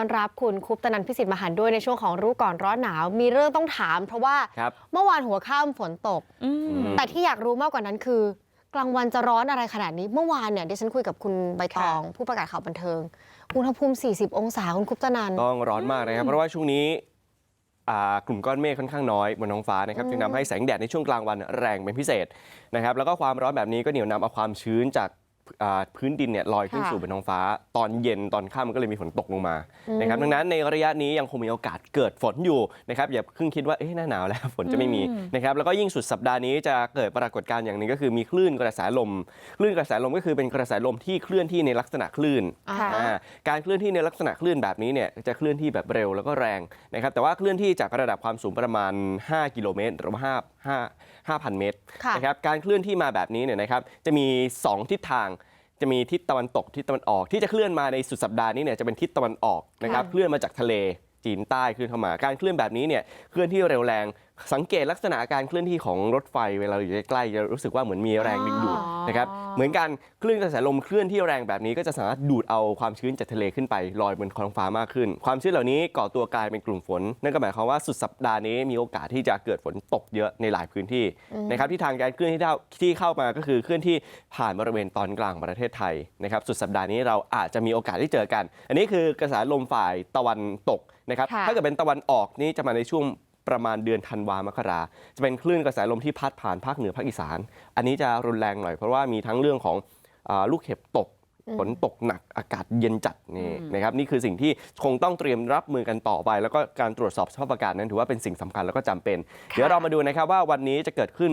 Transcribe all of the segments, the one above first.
ต้อนรับคุณคุปตนันพิสิทธิ์มหันต์ด้วยในช่วงของรู้ก่อนร้อนหนาว มีเรื่องต้องถามเพราะว่าครับเมื่อวานหัวค่ำฝนตกอืมแต่ที่อยากรู้มากกว่านั้นคือกลางวันจะร้อนอะไรขนาดนี้ เมื่อวานเนี่ยดิฉันคุยกับคุณใบตอง ผู้ประกาศข่าวบันเทิง อุณหภูมิ 40 องศาคุณคุปตนันต้องร้อนมากนะครับ เพราะว่าช่วงนี้อ่ากลุ่มก้อนเมฆค่อนข้างน้อยบนท้องฟ้านะครับอืมจึงทำให้แสงแดดในช่วงกลางวันแรงเป็นพิเศษนะครับแล้วก็ความร้อนแบบนี้ก็เหนี่ยวนำเอาความชื้นจากอ่า พื้นดินเนี่ยลอยขึ้นค่ะสู่บนท้องฟ้า ตอนเย็นตอนค่ำก็เลยมีฝนตกลงมาอืมนะครับดังนั้นในระยะนี้ยังคงมีโอกาสเกิดฝนอยู่นะครับอย่าเพิ่งคิดว่าเอ๊ะหน้าหนาวแล้วฝนจะไม่มีอืมนะครับแล้วก็ยิ่งสุดสัปดาห์นี้จะเกิดปรากฏการณ์อย่างหนึ่งก็คือมีคลื่นกระแสลมคลื่นกระแสลมก็คือเป็นกระแสลมที่เคลื่อนที่ในลักษณะคลื่นอ่าค่ะอ่าการเคลื่อนที่ในลักษณะคลื่นแบบนี้เนี่ยจะเคลื่อนที่แบบเร็วแล้วก็แรงนะครับแต่ว่าเคลื่อนที่จากระดับความสูงประมาณ 5 กิโลเมตรหรือว่า5 5 5,000 เมตรค่ะนะครับการเคลื่อนที่มาแบบนี้เนี่ยนะครับจะมี 2 ทิศทาง จะมีทิศตะวันตกทิศตะวันออก ที่จะเคลื่อนมาในสุดสัปดาห์นี้เนี่ยจะเป็นทิศตะวันออกนะครับค่ะเคลื่อนมาจากทะเลจีนใต้เคลื่อนเข้ามาการเคลื่อนแบบนี้เนี่ยเคลื่อนที่เร็วแรง สังเกตลักษณะการเคลื่อนที่ของรถไฟเวลาเราอยู่ใกล้ๆจะรู้สึกว่าเหมือนมีแรงดึงดูดอ๋อนะครับเหมือนกันคลื่นกระแสลมเคลื่อนที่แรงแบบนี้ก็จะสามารถดูดเอาความชื้นจากทะเลขึ้นไปลอยบนท้องฟ้ามากขึ้น ความชื้นเหล่านี้ก่อตัวกลายเป็นกลุ่มฝน นั่นก็หมายความว่าสุดสัปดาห์นี้มีโอกาสที่จะเกิดฝนตกเยอะในหลายพื้นที่นะครับที่ทางการเคลื่อนที่เข้าที่เข้ามาก็คือเคลื่อนที่ผ่านบริเวณตอนกลางประเทศไทยนะครับสุดสัปดาห์นี้เราอาจจะมีโอกาสได้เจอกัน อันนี้คือกระแสลมฝ่ายตะวันตกนะครับค่ะถ้าเกิดเป็นตะวันออกนี่จะมาในช่วง ประมาณเดือนธันวามกราจะเป็นคลื่นกระแสลมที่พัดผ่านภาคเหนือภาคอีสาน อันนี้จะรุนแรงหน่อยเพราะว่ามีทั้งเรื่องของอลูกเห็บตก ฝนตกหนักอากาศเย็นจัดนี่นะครับนี่คือสิ่งที่คงต้องเตรียมรับมือกันต่อไป แล้วก็การตรวจสอบสภาพอากาศนั้นถือว่าเป็นสิ่งสำคัญแล้วก็จำเป็น เดี๋ยวเรามาดูนะครับว่าวันนี้จะเกิดขึ้น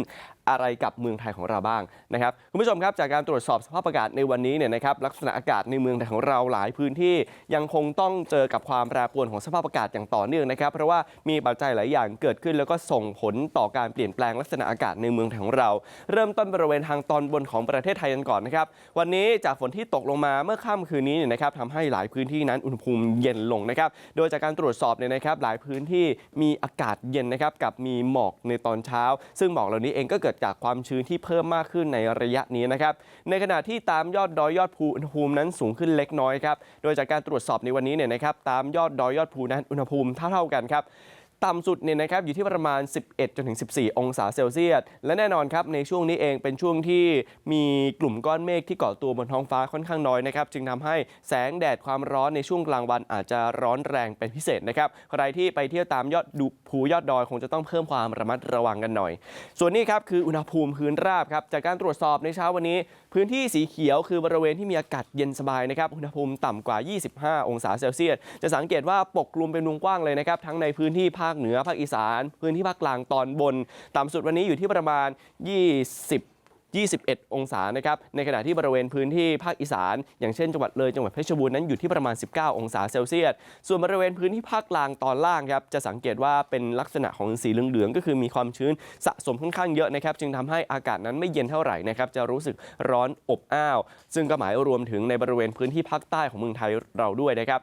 อะไรกับเมืองไทยของเราบ้างนะครับคุณผู้ชมครับจากการตรวจสอบสภาพอากาศในวันนี้เนี่ยนะครับลักษณะอากาศในเมืองไทยของเราหลายพื้นที่ยังคงต้องเจอกับความแปรปรวนของสภาพอากาศอย่างต่อเนื่องนะครับ เพราะว่ามีปัจจัยหลายอย่างเกิดขึ้น แล้วก็ส่งผลต่อการเปลี่ยนแปลงลักษณะอากาศในเมืองไทยของเรา เริ่มต้นบริเวณทางตอนบนของประเทศไทยกันก่อนนะครับวันนี้จากฝนที่ตกลงมาเมื่อค่ำคืนนี้เนี่ยนะครับทำให้หลายพื้นที่นั้นอุณหภูมิเย็นลงนะครับ โดยจากการตรวจสอบเนี่ยนะครับ หลายพื้นที่มีอากาศเย็นนะครับกับมีหมอกในตอนเช้า ซึ่งหมอกเหล่านี้เองก็เกิดจากความชื้นที่เพิ่มมากขึ้นในระยะนี้นะครับ ในขณะที่ตามยอดดอยยอดภูอุณหภูมินั้นสูงขึ้นเล็กน้อยครับ โดยจากการตรวจสอบในวันนี้เนี่ยนะครับ ตามยอดดอยยอดภูนั้นอุณหภูมิเท่าๆกันครับ ต่ำสุดเนี่ยนะครับอยู่ที่ประมาณ 11จนถึง14 องศาเซลเซียสและแน่นอนครับในช่วงนี้เองเป็นช่วงที่มีกลุ่มก้อนเมฆที่เกาะตัวบนท้องฟ้าค่อนข้างน้อยนะครับจึงทำให้แสงแดดความร้อนในช่วงกลางวันอาจจะร้อนแรงเป็นพิเศษนะครับใครที่ไปเที่ยวตามยอดดูภูยอดดอยคงจะต้องเพิ่มความระมัดระวังกันหน่อย ส่วนนี้ครับคืออุณหภูมิพื้นราบครับจากการตรวจสอบในเช้าวันนี้พื้นที่สีเขียวคือบริเวณที่มีอากาศเย็นสบายนะครับอุณหภูมิต่ำกว่า 25 องศาเซลเซียสจะสังเกตว่าปกคลุมเป็นวงกว้างเลยนะครับทั้งในพื้นที่ภาคเหนือภาคอีสาน พื้นที่ภาคกลางตอนบน ต่ำสุดวันนี้อยู่ที่ประมาณ 20 21 องศานะครับในขณะที่บริเวณพื้นที่ภาคอีสาน อย่างเช่นจังหวัดเลยจังหวัดเพชรบูรณ์นั้นอยู่ที่ประมาณ 19 องศาเซลเซียสส่วนบริเวณพื้นที่ภาคกลางตอนล่างครับจะสังเกตว่าเป็นลักษณะของสีเหลืองๆก็คือมีความชื้นสะสมค่อนข้างเยอะนะครับจึงทำให้อากาศนั้นไม่เย็นเท่าไหร่นะครับจะรู้สึกร้อนอบอ้าว ซึ่งก็หมายรวมถึงในบริเวณพื้นที่ภาคใต้ของเมืองไทยเราด้วยนะครับ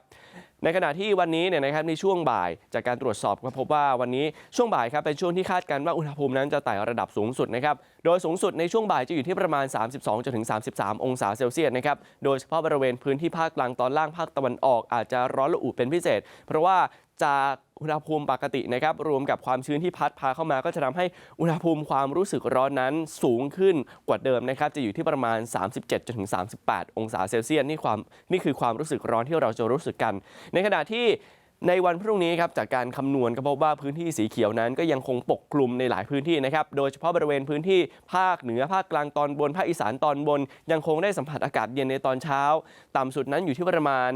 ในขณะที่วันนี้เนี่ยนะครับในช่วงบ่ายจากการตรวจสอบก็พบว่าวันนี้ช่วงบ่ายครับเป็นช่วงที่คาดการณ์ว่าอุณหภูมินั้นจะไต่ระดับสูงสุดนะครับ โดยสูงสุดในช่วงบ่ายจะอยู่ที่ประมาณ 32จนถึง33 องศาเซลเซียสนะครับ โดยเฉพาะบริเวณพื้นที่ภาคกลางตอนล่างภาคตะวันออกอาจจะร้อนระอุเป็นพิเศษ เพราะว่าจากอุณหภูมิปกตินะครับรวมกับความชื้นที่พัดพาเข้ามาก็จะทำให้อุณหภูมิความรู้สึกร้อนนั้นสูงขึ้นกว่าเดิมนะครับจะอยู่ที่ประมาณ 37จนถึง38 องศาเซลเซียสนี่ความนี่คือความรู้สึกร้อนที่เราจะรู้สึกกัน ในขณะที่ ในวันพรุ่งนี้ครับจากการคำนวณก็พบว่าพื้นที่สีเขียวนั้นก็ยังคงปกคลุมในหลายพื้นที่นะครับโดยเฉพาะบริเวณพื้นที่ภาคเหนือภาคกลางตอนบนภาคอีสานตอนบน ยังคงได้สัมผัสอากาศเย็นในตอนเช้า ต่ำสุดนั้นอยู่ที่ประมาณ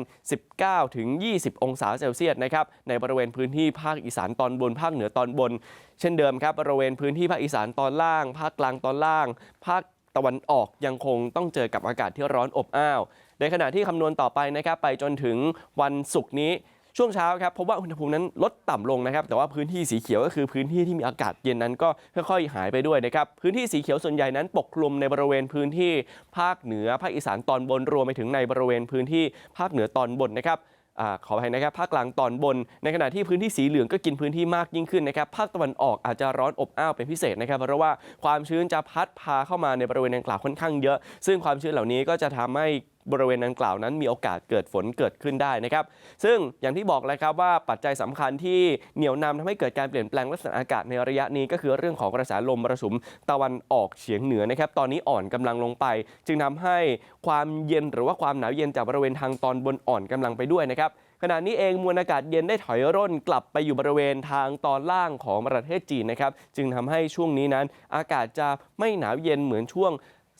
19ถึง20 องศาเซลเซียสนะครับในบริเวณพื้นที่ภาคอีสานตอนบน ภาคเหนือตอนบน เช่นเดิมครับบริเวณพื้นที่ภาคอีสานตอนล่าง ภาคกลางตอนล่าง ภาคตะวันออกยังคงต้องเจอกับอากาศที่ร้อนอบอ้าวในขณะที่คำนวณต่อไปนะครับไปจนถึงวันศุกร์นี้ ช่วงเช้าครับพบว่าอุณหภูมินั้นลดต่ำลงนะครับแต่ว่าพื้นที่สีเขียวก็คือพื้นที่ที่มีอากาศเย็นนั้นก็ค่อยๆหายไปด้วยนะครับพื้นที่สีเขียวส่วนใหญ่นั้นปกคลุมในบริเวณพื้นที่ภาคเหนือภาคอีสานตอนบนรวมไปถึงในบริเวณพื้นที่ภาคเหนือตอนบนนะครับอขออภัยนะครับภาคกลางตอนบน ในขณะที่พื้นที่สีเหลืองก็กินพื้นที่มากยิ่งขึ้นนะครับภาคตะวันออกอาจจะร้อนอบอ้าวเป็นพิเศษนะครับเพราะว่าความชื้นจะพัดพาเข้ามาในบริเวณดังกล่าวค่อนข้างเยอะ ซึ่งความชื้นเหล่านี้ก็จะทำให้ บริเวณดังกล่าวนั้นมีโอกาสเกิดฝนเกิดขึ้นได้นะครับ ซึ่งอย่างที่บอกแล้วครับว่าปัจจัยสำคัญที่เหนี่ยวนำทำให้เกิดการเปลี่ยนแปลงลักษณะอากาศในระยะนี้ก็คือเรื่องของกระแสลมมรสุมตะวันออกเฉียงเหนือนะครับ ตอนนี้อ่อนกำลังลงไป จึงทำให้ความเย็นหรือว่าความหนาวเย็นจากบริเวณทางตอนบนอ่อนกำลังไปด้วยนะครับขณะนี้เองมวลอากาศเย็นได้ถอยร่นกลับไปอยู่บริเวณทางตอนล่างของประเทศจีนนะครับ จึงทำให้ช่วงนี้นั้นอากาศจะไม่หนาวเย็นเหมือนช่วง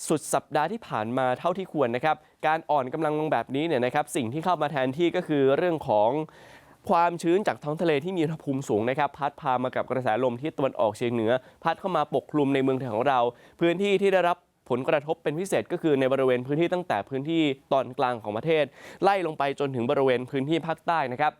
สุดสัปดาห์ที่ผ่านมาเท่าที่ควรนะครับการอ่อนกำลังลงแบบนี้เนี่ยนะครับสิ่งที่เข้ามาแทนที่ก็คือเรื่องของความชื้นจากท้องทะเลที่มีอุณหภูมิสูงนะครับ พัดพามากับกระแสลมที่ตะวันออกเฉียงเหนือ พัดเข้ามาปกคลุมในเมืองไทยของเรา พื้นที่ที่ได้รับผลกระทบเป็นพิเศษก็คือในบริเวณพื้นที่ตั้งแต่พื้นที่ตอนกลางของประเทศ ไล่ลงไปจนถึงบริเวณพื้นที่ภาคใต้นะครับ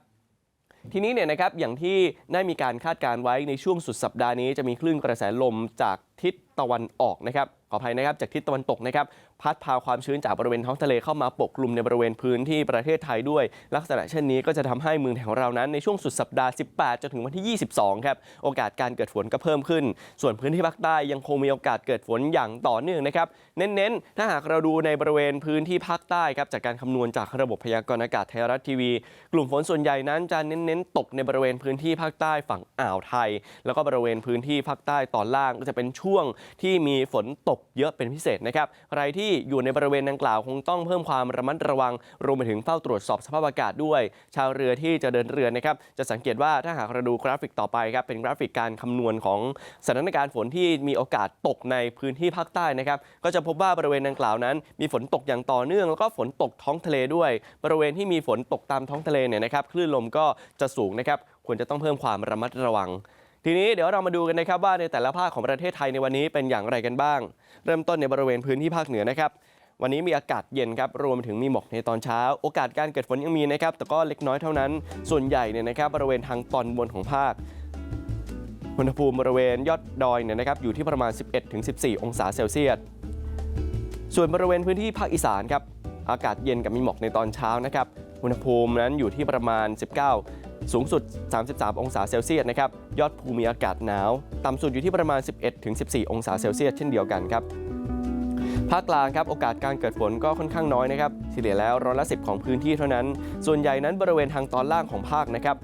ทีนี้เนี่ยนะครับอย่างที่ได้มีการคาดการไว้ในช่วงสุดสัปดาห์นี้จะมีคลื่นกระแสลมจากทิศตะวันออกนะครับ ขออภัยนะครับจากทิศตะวันตกนะครับ พัดพาความชื้นจากบริเวณท้องทะเลเข้ามาปกคลุมในบริเวณพื้นที่ประเทศไทยด้วย ลักษณะเช่นนี้ก็จะทำให้เมืองไทยของเรานั้นในช่วงสุดสัปดาห์ 18 จนถึงวันที่ 22 ครับ โอกาสการเกิดฝนก็เพิ่มขึ้น ส่วนพื้นที่ภาคใต้ยังคงมีโอกาสเกิดฝนอย่างต่อเนื่องนะครับ เน้นๆ ถ้าหากเราดูในบริเวณพื้นที่ภาคใต้ครับจากการคำนวณจากระบบพยากรณ์อากาศไทยรัฐทีวี กลุ่มฝนส่วนใหญ่นั้นจะเน้นๆ ตกในบริเวณพื้นที่ภาคใต้ฝั่งอ่าวไทย แล้วก็บริเวณพื้นที่ภาคใต้ตอนล่างก็จะเป็นช่วงที่มีฝนตกเยอะเป็นพิเศษนะครับ ใครที่อยู่ในบริเวณดังกล่าวคงต้องเพิ่มความระมัดระวังรวมไปถึงเฝ้าตรวจสอบสภาพอากาศด้วย ชาวเรือที่จะเดินเรือนะครับจะสังเกตว่าถ้าหากเราดูกราฟิกต่อไปครับเป็นกราฟิกการคำนวณของสถานการณ์ฝนที่มีโอกาสตกในพื้นที่ภาคใต้นะครับก็จะพบว่าบริเวณดังกล่าวนั้น มีฝนตกอย่างต่อเนื่อง แล้วก็ฝนตกท้องทะเลด้วย บริเวณที่มีฝนตกตามท้องทะเลเนี่ยนะครับคลื่นลมก็จะสูงนะครับควรจะต้องเพิ่มความระมัดระวัง ทีนี้เดี๋ยวเรามาดูกันนะครับว่าในแต่ละภาคของประเทศไทยในวันนี้เป็นอย่างไรกันบ้าง เริ่มต้นในบริเวณพื้นที่ภาคเหนือนะครับ วันนี้มีอากาศเย็นครับรวมถึงมีหมอกในตอนเช้า โอกาสการเกิดฝนยังมีนะครับ แต่ก็เล็กน้อยเท่านั้น ส่วนใหญ่เนี่ยนะครับบริเวณทางตอนบนของภาคอุณหภูมิบริเวณยอดดอยเนี่ยนะครับอยู่ที่ประมาณ 11-14 องศาเซลเซียสส่วนบริเวณพื้นที่ภาคอีสานครับอากาศเย็นกับมีหมอกในตอนเช้านะครับอุณหภูมินั้นอยู่ที่ประมาณ 19 สูงสุด 33 องศาเซลเซียสนะครับยอดภูมิอากาศหนาว ต่ำสุดอยู่ที่ประมาณ 11-14 องศาเซลเซียสเช่นเดียวกันครับภาคกลางครับโอกาสการเกิดฝนก็ค่อนข้างน้อยนะครับเฉลี่ยแล้วร้อยละ10ของพื้นที่เท่านั้น ส่วนใหญ่นั้นบริเวณทางตอนล่างของภาคนะครับ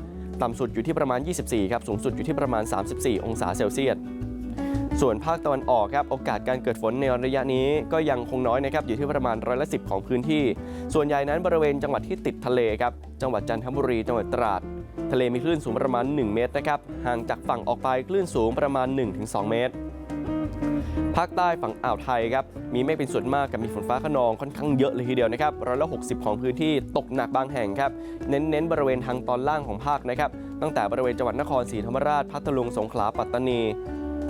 ต่ำสุดอยู่ที่ประมาณ 24 ครับ สูงสุดอยู่ที่ประมาณ 34 องศาเซลเซียส ส่วนภาคตะวันออกครับ โอกาสการเกิดฝนในระยะนี้ก็ยังคงน้อยนะครับ อยู่ที่ประมาณร้อยละ10ของพื้นที่ ส่วนใหญ่นั้นบริเวณจังหวัดที่ติดทะเลครับ จังหวัดจันทบุรี จังหวัดตราด ทะเลมีคลื่นสูงประมาณ 1 เมตรนะครับ ห่างจากฝั่งออกไปคลื่นสูงประมาณ 1-2 เมตร ภาคใต้ฝั่งอ่าวไทยครับมีเมฆเป็นส่วนมากกับมีฝนฟ้าขนองค่อนข้างเยอะเลยทีเดียวนะครับร้อยละ60ของพื้นที่ตกหนักบางแห่งครับ เน้นๆบริเวณทางตอนล่างของภาคนะครับ ตั้งแต่บริเวณจังหวัดนครศรีธรรมราชพัทลุงสงขลาปัตตานี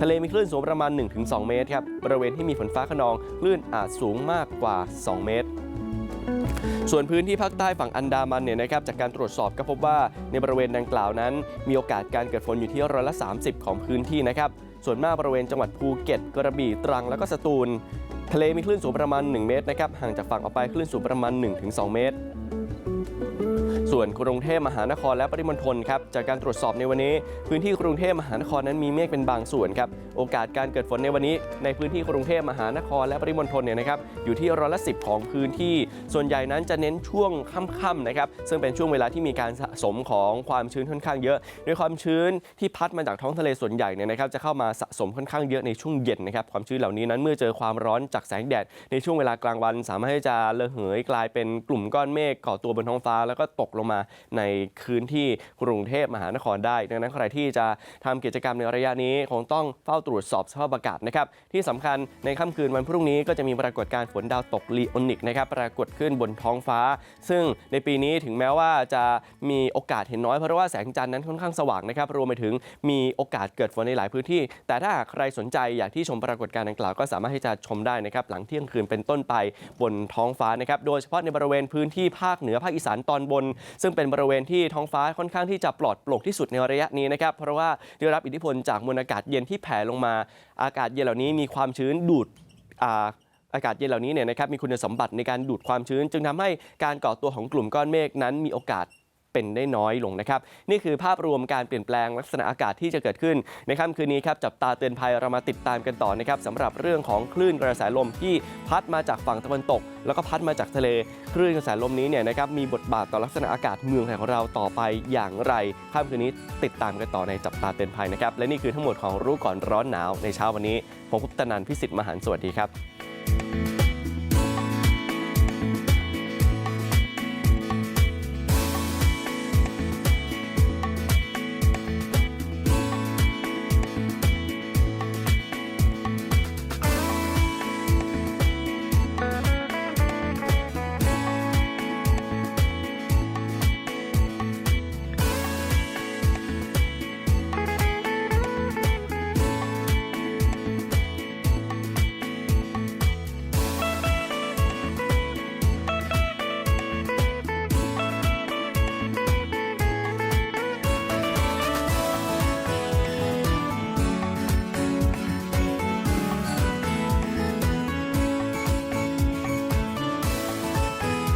ทะเลมีคลื่นสูงประมาณ 1-2 เมตรครับบริเวณที่มีฝนฟ้าขนองคลื่นอาจสูงมากกว่า 2 เมตร ส่วนพื้นที่ภาคใต้ฝั่งอันดามันเนี่ยนะครับจากการตรวจสอบก็พบว่าในบริเวณดังกล่าวนั้น มีโอกาสการเกิดฝนอยู่ที่ร้อยละ 30 ของพื้นที่นะครับส่วนมากบริเวณจังหวัดภูเก็ต กระบี่ตรังแล้วก็สตูล ทะเลมีคลื่นสูงประมาณ 1 เมตรนะครับห่างจากฝั่งออกไปคลื่นสูงประมาณ 1-2 เมตร ส่วนกรุงเทพมหานครและปริมณฑลครับจากการตรวจสอบในวันนี้ พื้นที่กรุงเทพมหานครนั้นมีเมฆเป็นบางส่วนครับโอกาสการเกิดฝนในวันนี้ ในพื้นที่กรุงเทพมหานครและปริมณฑลเนี่ยนะครับอยู่ที่ร้อยละสิของพื้นที่ ส่วนใหญ่นั้นจะเน้นช่วงค่ำๆนะครับซึ่งเป็นช่วงเวลาที่มีการสะสมของความชื้นค่อนข้างเยอะโดยความชื้นที่พัดมาจากท้องทะเลส่วนใหญ่เนี่ยนะครับจะเข้ามาสะสมค่อนข้างเยอะในช่วงเย็นนะครับความชื้นเหล่านี้นั้นเมื่อเจอความร้อนจากแสงแดดในช่วงเวลากลางวัน สามารถที่จะระเหยกลายเป็นกลุ่มก้อนเมฆก่อตัวบนท้องฟ้าแล้วก็ตกลงมาในพื้นที่กรุงเทพมหานครได้ ดังนั้นใครที่จะทำกิจกรรมในระยะนี้คงต้องเฝ้าตรวจสอบสภาพอากาศนะครับที่สำคัญในค่ำคืนวันพรุ่งนี้ก็จะมีปรากฏการณ์ฝนดาวตกลีโอนิกนะครับปรากฏขึ้นบนท้องฟ้า ซึ่งในปีนี้ถึงแม้ว่าจะมีโอกาสเห็นน้อยเพราะว่าแสงจันทร์นั้นค่อนข้างสว่างนะครับรวมไปถึงมีโอกาสเกิดฝนในหลายพื้นที่ แต่ถ้าหากใครสนใจอยากที่ชมปรากฏการณ์ดังกล่าวก็สามารถที่จะชมได้นะครับหลังเที่ยงคืนเป็นต้นไปบนท้องฟ้านะครับโดยเฉพาะในบริเวณพื้นที่ภาคเหนือภาคอีสานตอนบนซึ่งเป็นบริเวณที่ท้องฟ้าค่อนข้างที่จะปลอดโปร่งที่สุดในระยะนี้นะครับเพราะว่าได้รับอิทธิพลจากมวลอากาศเย็นที่แผ่ลงมาอากาศเย็นเหล่านี้มีความชื้นดูดอากาศเย็นเหล่านี้เนี่ยนะครับมีคุณสมบัติในการดูดความชื้น จึงทำให้การก่อตัวของกลุ่มก้อนเมฆนั้นมีโอกาส เป็นได้น้อยลงนะครับนี่คือภาพรวมการเปลี่ยนแปลงลักษณะอากาศที่จะเกิดขึ้นในค่ำคืนนี้ครับจับตาเตือนภัยเรามาติดตามกันต่อนะครับสำหรับเรื่องของคลื่นกระแสลมที่พัดมาจากฝั่งตะวันตก แล้วก็พัดมาจากทะเลคลื่นกระแสลมนี้เนี่ยนะครับมีบทบาทต่อลักษณะอากาศเมืองไทยของเราต่อไปอย่างไรค่ำคืนนี้ติดตามกันต่อในจับตาเตือนภัยนะครับและนี่คือทั้งหมดของรู้ก่อนร้อนหนาวในเช้าวันนี้ผมคุปตนันพิสิทธิ์มหันสวัสดีครับ